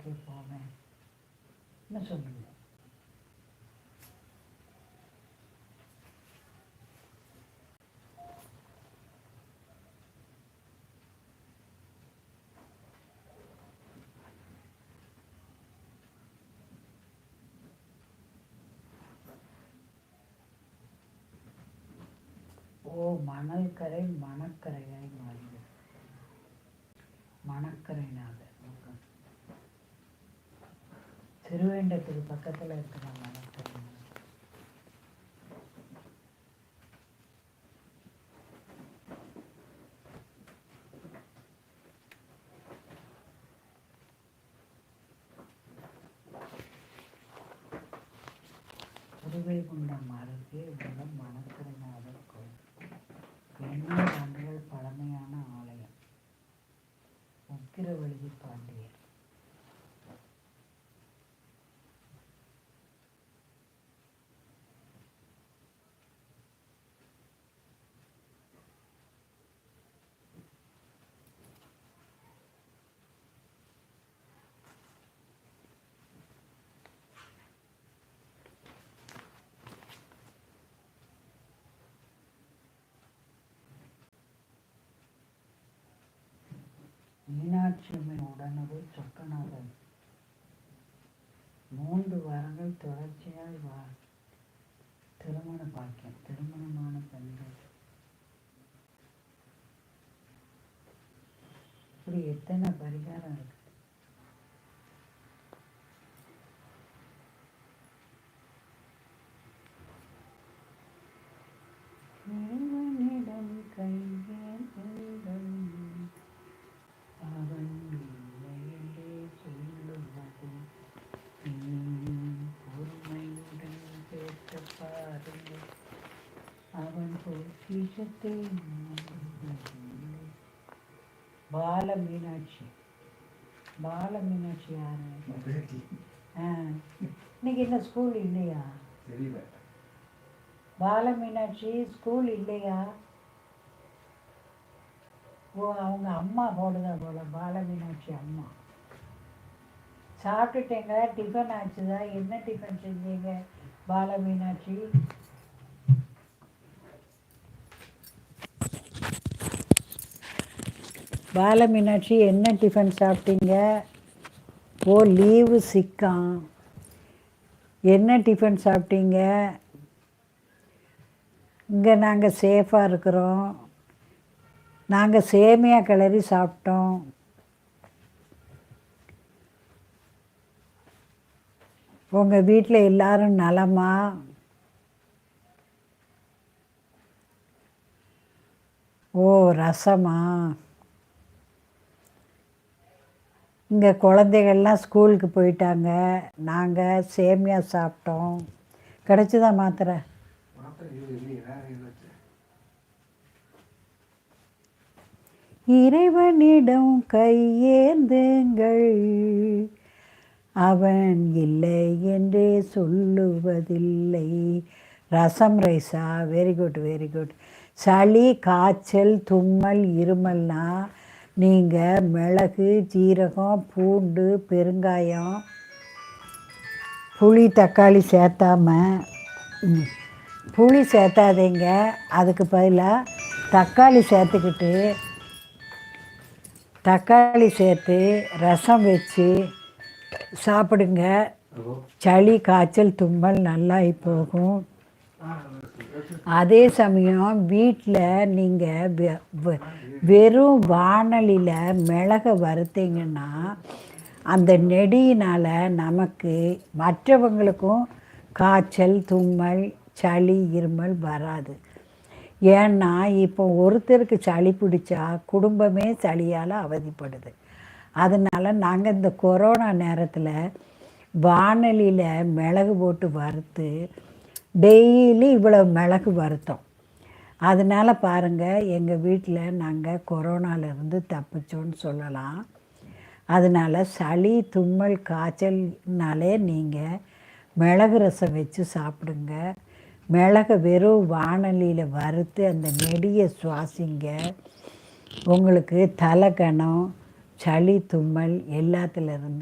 के पावे मैं। सुन लूँगा ओ मानव करे मानक करेगा मानक करे ना திருவேண்டத்துக்கு பக்கத்தில் இருக்கிற மணக்கரை திருவைகுண்டம் அருகே உள்ள மணக்கரைநாதர் கோயில். எண்ணூறு ஆண்டுகள் பழமையான ஆலயம். உக்கிரவழுதி பாண்டியர். மீனாட்சி அம்மன் உடனே சொக்கநாதன். மூன்று வாரங்கள் தொடர்ச்சியாய் வா. திருமண பாக்கியம் திருமணமான பெண்கள். இப்படி எத்தனை பரிகாரம் இருக்கு இறைவனிடம் கையேந்துங்கள் அவன் இல்லையென்றே சொல்லுவது நீ பொறுமையுடன் கேட்டு பாருங்கள் அவன் பால மீனாட்சி பால மீனாட்சி யாரு இன்னைக்கு என்ன ஸ்கூல் இல்லையா? தெரியல. பால மீனாட்சி ஸ்கூல் இல்லையா? ஓ அவங்க அம்மா போடுதா போல பால மீனாட்சி அம்மா. சாப்பிட்டுட்டேங்க டிஃபன் ஆச்சுதா? என்ன டிஃபன் செஞ்சீங்க? பால மீனாட்சி பால மீனாட்சி என்ன டிஃபன் சாப்பிட்டீங்க? ஓ லீவு சிக்கம். என்ன டிஃபன் சாப்பிட்டீங்க? இங்கே நாங்கள் சேஃபாக இருக்கிறோம். நாங்கள் சேமியா கிளறி சாப்பிட்டோம். உங்கள் வீட்டில் எல்லாரும் நலமா? ஓ ரசமா? இங்கே குழந்தைகள்லாம் ஸ்கூலுக்கு போயிட்டாங்க. நாங்கள் சேமியா சாப்பிட்டோம். கிடச்சிதா மாத்திரை? இறைவனிடம் கையேந்துங்கள். அவன் இல்லை என்றே சொல்லுவதில்லை. ரசம் ரைஸா வெரி குட் வெரி குட் சளி காய்ச்சல் தும்மல் இருமல்னா நீங்கள் மிளகு ஜீரகம் பூண்டு பெருங்காயம் புளி தக்காளி சேர்த்தாம புளி சேர்த்தாதீங்க. அதுக்கு பதிலாக தக்காளி சேர்த்துக்கிட்டு தக்காளி சேர்த்து ரசம் வச்சு சாப்பிடுங்க. சளி காய்ச்சல் தும்மல் நல்லா போகும். அதே சமயம் வீட்டில் நீங்கள் வெறும் வானலியில் மிளக வறுத்தீங்கன்னா அந்த நெடியினால் நமக்கு மற்றவங்களுக்கும் காய்ச்சல் தும்மல் சளி இருமல் வராது. ஏன்னா இப்போ ஒருத்தருக்கு சளி பிடிச்சா குடும்பமே சளியால் அவதிப்படுது. அதனால் நாங்கள் இந்த கொரோனா நேரத்தில் வானலியில் மிளகு போட்டு வறுத்து டெய்லி இவ்வளோ மிளகு வறுத்தோம். அதனால் பாருங்கள் எங்கள் வீட்டில் நாங்கள் கொரோனாலேருந்து தப்பிச்சோன்னு சொல்லலாம். அதனால் சளி தும்மல் காய்ச்சல்னாலே நீங்கள் மிளகு ரசம் வச்சு சாப்பிடுங்க. மிளகை வெறும் வானொலியில் வறுத்து அந்த நெடியை சுவாசிங்க. உங்களுக்கு தலைக்கணம் சளி தும்மல் எல்லாத்துலேருந்து